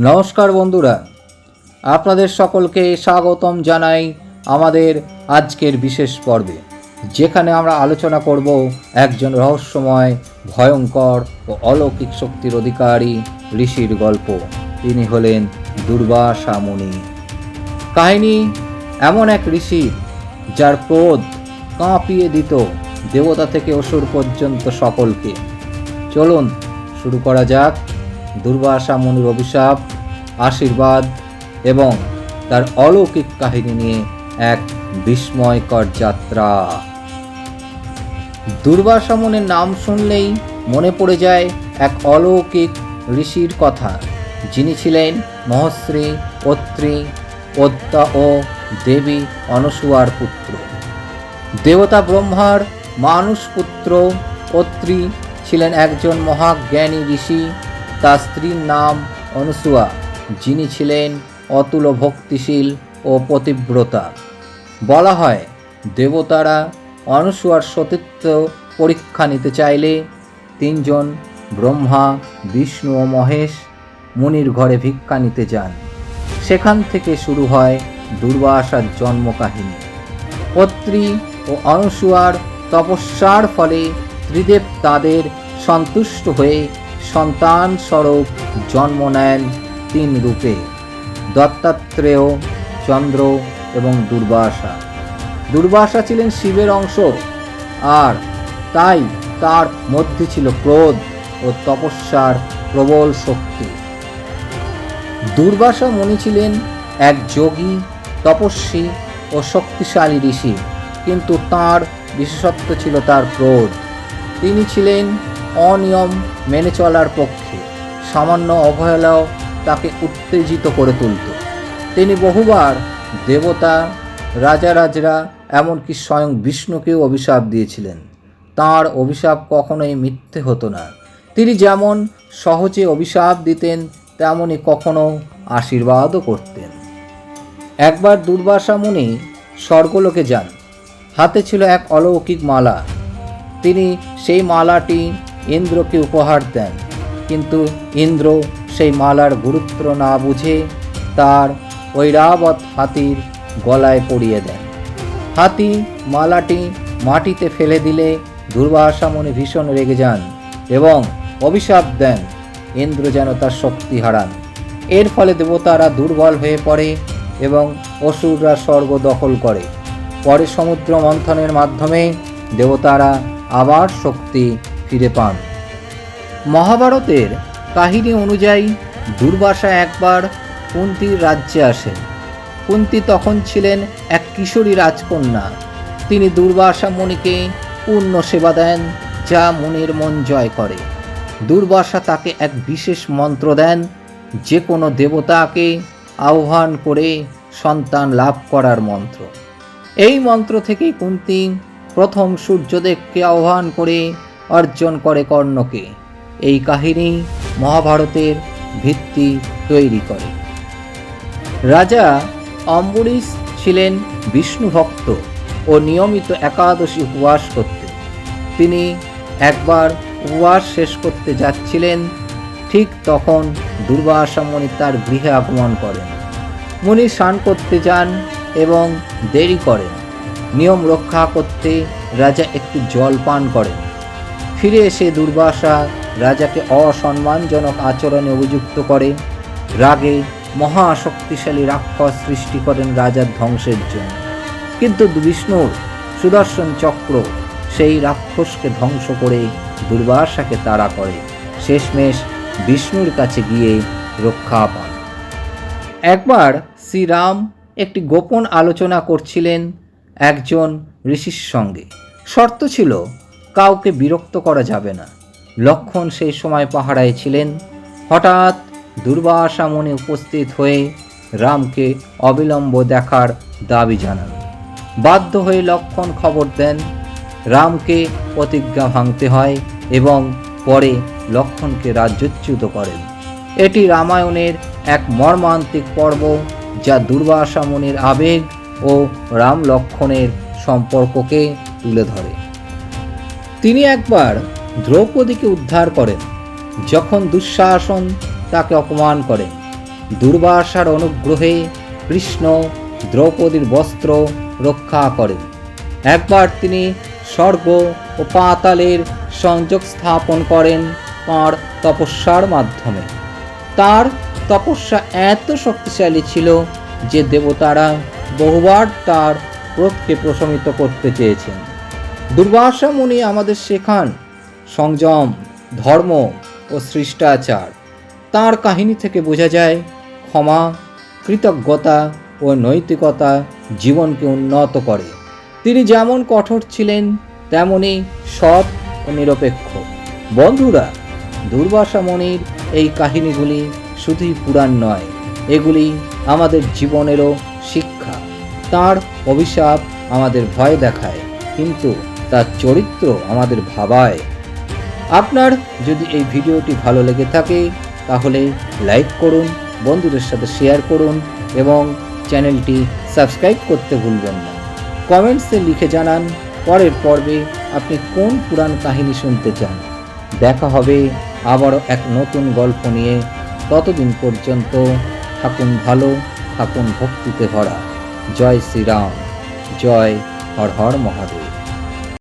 নমস্কার বন্ধুরা, আপনাদের সকলকে স্বাগতম জানাই আমাদের আজকের বিশেষ পর্বে, যেখানে আমরা আলোচনা করব একজন রহস্যময়, ভয়ঙ্কর ও অলৌকিক শক্তির অধিকারী ঋষির গল্প। তিনি হলেন দুর্বাসা মুনি কাহিনী এমন এক ঋষি যার ক্রোধ কাঁপিয়ে দিত দেবতা থেকে অসুর পর্যন্ত সকলকে। চলুন, শুরু করা যাক। দুর্বাসা মুনির অভিশাপ, আশীর্বাদ এবং তার অলৌকিক কাহিনী নিয়ে এক বিস্ময়কর যাত্রা। দুর্বাসা মুনির নাম শুনলেই মনে পড়ে যায় এক অলৌকিক ঋষির কথা। যিনি ছিলেন মহশ্রী পত্রী পদ্মা ও দেবী অনসুয়ার পুত্র। দেবতা ব্রহ্মার মানুষ পুত্র পত্রী ছিলেন একজন মহাজ্ঞানী ঋষি তার স্ত্রীর নাম অনুসুয়া, যিনি ছিলেন অতুল ভক্তিশীল ও পতিব্রতা। বলা হয়, দেবতারা অনুসুয়ার সতীত্ব পরীক্ষা নিতে চাইলে তিনজন ব্রহ্মা, বিষ্ণু ও মহেশ মুনির ঘরে ভিক্ষা নিতে যান। সেখান থেকে শুরু হয় দুর্বাসার জন্ম কাহিনী পত্রী ও অনুসুয়ার তপস্যার ফলে ত্রিদেব তাদের সন্তুষ্ট হয়ে সন্তান স্বরূপ জন্ম নেন তিন রূপে, দত্তাত্রেয়, চন্দ্র এবং দুর্বাসা। দুর্বাসা ছিলেন শিবের অংশ আর তাই তার মধ্যে ছিল ক্রোধ ও তপস্যার প্রবল শক্তি। দুর্বাসা মুনি ছিলেন এক যোগী, তপস্বী ও শক্তিশালী ঋষি, কিন্তু তার বিশেষত্ব ছিল তার ক্রোধ। তিনি ছিলেন অনিয়ম মেনে চলার পক্ষে সামান্য অবহেলাও তাকে উত্তেজিত করে তুলত। তিনি বহুবার দেবতা, রাজারাজরা, এমনকি স্বয়ং বিষ্ণুকেও অভিশাপ দিয়েছিলেন। তার অভিশাপ কখনোই মিথ্যে হতো না। তিনি যেমন সহজে অভিশাপ দিতেন তেমনই কখনো আশীর্বাদও করতেন। একবার দুর্বাসা মুনি স্বর্গলোকে যান। হাতে ছিল এক অলৌকিক মালা। তিনি সেই মালাটি ইন্দ্রকে উপহার দেন। কিন্তু ইন্দ্র সেই মালার গুরুত্ব না বুঝে তার ঐরাবত হাতির গলায় পরিয়ে দেন। হাতি মালাটি মাটিতে ফেলে দিলে দুর্বাসা মুনি ভীষণ রেগে যান এবং অভিশাপ দেন। ইন্দ্র যেন তার শক্তি হারান। এর ফলে দেবতারা দুর্বল হয়ে পড়ে এবং অসুররা স্বর্গ দখল করে। পরে সমুদ্র মন্থনের মাধ্যমে দেবতারা আবার শক্তি ফিরে পান। মহাভারতের কাহিনী অনুযায়ী দুর্বাসা একবার কুন্তির রাজ্যে আসেন। কুন্তি তখন ছিলেন এক কিশোরী রাজকন্যা। তিনি দুর্বাসা মুনিকে পূর্ণ সেবা দেন, যা মনের মন জয় করে। দুর্বাসা তাকে এক বিশেষ মন্ত্র দেন যে কোনো দেবতাকে আহ্বান করে সন্তান লাভ করার মন্ত্র। এই মন্ত্র থেকেই কুন্তি প্রথম সূর্যদেবকে আহ্বান করে অর্জন করে কর্ণকে। এই কাহিনী মহাভারতের ভিত্তি তৈরি করে। রাজা অম্বরীশ ছিলেন বিষ্ণু ভক্ত ও নিয়মিত একাদশী উপবাস করতেন। তিনি একবার উপবাস শেষ করতে যাচ্ছিলেন, ঠিক তখন দুর্বাসা মুনি তার গৃহে আগমন করেন। মুনি স্নান করতে যান এবং দেরি করেন। নিয়ম রক্ষা করতে রাজা একটু জল পান করেন। ফিরে এসে দুর্বাসা রাজাকে অসম্মানজনক আচরণে অভিযুক্ত করে। রাগে মহাশক্তিশালী রাক্ষস সৃষ্টি করেন রাজার ধ্বংসের জন্য। কিন্তু বিষ্ণুর সুদর্শন চক্র সেই রাক্ষসকে ধ্বংস করে দুর্বাসাকে তাড়া করে। শেষমেশ বিষ্ণুর কাছে গিয়ে রক্ষা পান। একবার শ্রীরাম একটি গোপন আলোচনা করছিলেন একজন ঋষির সঙ্গে। শর্ত ছিল কাউকে বিরক্ত করা যাবে না। লক্ষণ সেই সময় পাহারায় ছিলেন। হঠাৎ দুর্বাসা মনে উপস্থিত হয়ে রামকে অবিলম্ব দেখার দাবি জানান। বাধ্য হয়ে লক্ষণ খবর দেন, রামকে প্রতিজ্ঞা ভাঙতে হয় এবং পরে লক্ষণকে রাজ্যচ্যুত করেন। এটি রামায়ণের এক মর্মান্তিক পর্ব যা দুর্বাসা মুনির আবেগ ও রাম লক্ষণের সম্পর্ককে তুলে ধরে। তিনি একবার দ্রৌপদীকে উদ্ধার করেন, যখন দুঃশাসন তাকে অপমান করেন দুর্বাসার অনুগ্রহে কৃষ্ণ দ্রৌপদীর বস্ত্র রক্ষা করেন। একবার তিনি স্বর্গ ও পাতালের সংযোগ স্থাপন করেন তাঁর তপস্যার মাধ্যমে। তার তপস্যা এত শক্তিশালী ছিল যে দেবতারা বহুবার তার ক্রোধকে প্রশমিত করতে চেয়েছেন। দুর্বাসা মুনি আমাদের শেখান সংযম, ধর্ম ও শিষ্টাচার তার কাহিনী থেকে বোঝা যায়, ক্ষমা, কৃতজ্ঞতা ও নৈতিকতা জীবনকে উন্নত করে। তিনি যেমন কঠোর ছিলেন, তেমনি সৎ ও নিরপেক্ষ। বন্ধুরা দুর্বাসা মনির এই কাহিনীগুলি শুধুই পুরাণ নয়, এগুলি আমাদের জীবনেরও শিক্ষা। তার অভিশাপ আমাদের ভয় দেখায়, কিন্তু তার চরিত্র আমাদের ভাবায়। আপনার যদি এই ভিডিওটি ভালো লেগে থাকে, তাহলে লাইক করুন, বন্ধুদের সাথে শেয়ার করুন এবং চ্যানেলটি সাবস্ক্রাইব করতে ভুলবেন না। কমেন্টসে লিখে জানান পরের পর্বে আপনি কোন পুরাণ কাহিনী শুনতে চান। দেখা হবে আবারও এক নতুন গল্প নিয়ে। ততদিন পর্যন্ত থাকুন ভালো, থাকুন ভক্তিতে ভরা। জয় শ্রীরাম, জয় হর হর মহাদেব।